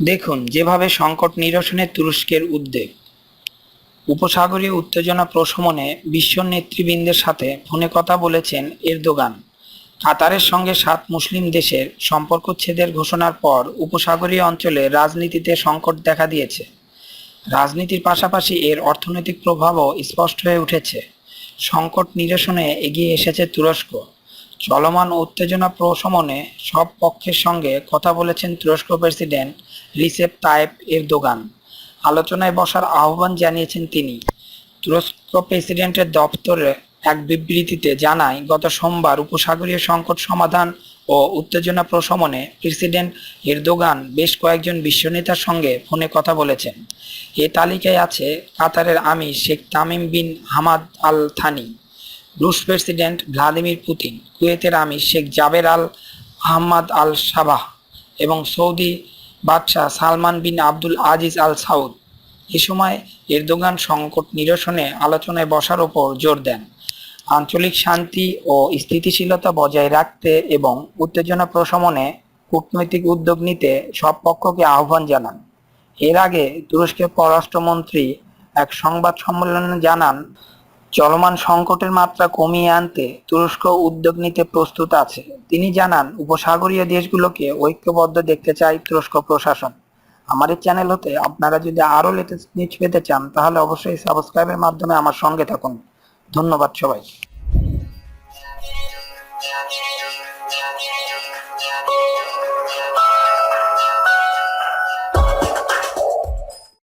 দেখুন, যেভাবে সংকট নিরসনে তুরস্কের উদ্বেগ। উপসাগরীয় উত্তেজনা প্রশমনে বিশ্ব নেতৃবৃন্দের সাথে ফোনে কথা বলেছেন এরদোগান। কাতারের সঙ্গে সাত মুসলিম দেশের সম্পর্কচ্ছেদের ঘোষণার পর উপসাগরীয় অঞ্চলে রাজনীতিতে সংকট দেখা দিয়েছে। রাজনীতির পাশাপাশি এর অর্থনৈতিক প্রভাবও স্পষ্ট হয়ে উঠেছে। সংকট নিরসনে এগিয়ে এসেছে তুরস্ক। চলমান উত্তেজনা প্রশমনে সব পক্ষের সঙ্গে কথা বলেছেন তুরস্ক প্রেসিডেন্ট রিসেপ তায়েব এরদোগান। আলোচনায় বসার আহ্বান জানিয়েছেন তিনি। তুরস্ক প্রেসিডেন্টের দপ্তরে এক বিবৃতিতে জানায়, গত সোমবার উপসাগরীয় সংকট সমাধান ও উত্তেজনা প্রশমনে প্রেসিডেন্ট এরদোগান বেশ কয়েকজন বিশ্বনেতার সঙ্গে ফোনে কথা বলেছেন। এ তালিকায় আছে কাতারের আমির Sheikh Tamim bin Hamad Al Thani রুশ প্রেসিডেন্ট ভ্লাদিমির পুতিন, কুয়েতের আমির Sheikh Jaber Al Ahmad Al Sabah এবং সৌদি বাদশাহ সালমান বিন আব্দুল আজিজ আল সাউদ এ সময় এরদোগান সংকট নিরসনে আলোচনায় বসার ওপর জোর দেন। আঞ্চলিক শান্তি ও স্থিতিশীলতা বজায় রাখতে এবং উত্তেজনা প্রশমনে কূটনৈতিক উদ্যোগ নিতে সব পক্ষকে আহ্বান জানান। এর আগে তুরস্কের পররাষ্ট্রমন্ত্রী এক সংবাদ সম্মেলনে জানান, চলমান সংকটের মাত্রা কমিয়ে আনতে তুরস্ক উদ্যোগ নিতে প্রস্তুত আছে। তিনি জানান, উপসাগরীয় দেশগুলোকে ঐক্যবদ্ধ দেখতে চায় তুরস্ক প্রশাসন। এই চ্যানেল হতে আপনারা যদি আরও লেটেস্ট নিউজ পেতে চান, তাহলে অবশ্যই সাবস্ক্রাইবের মাধ্যমে আমার সঙ্গে থাকুন। ধন্যবাদ সবাই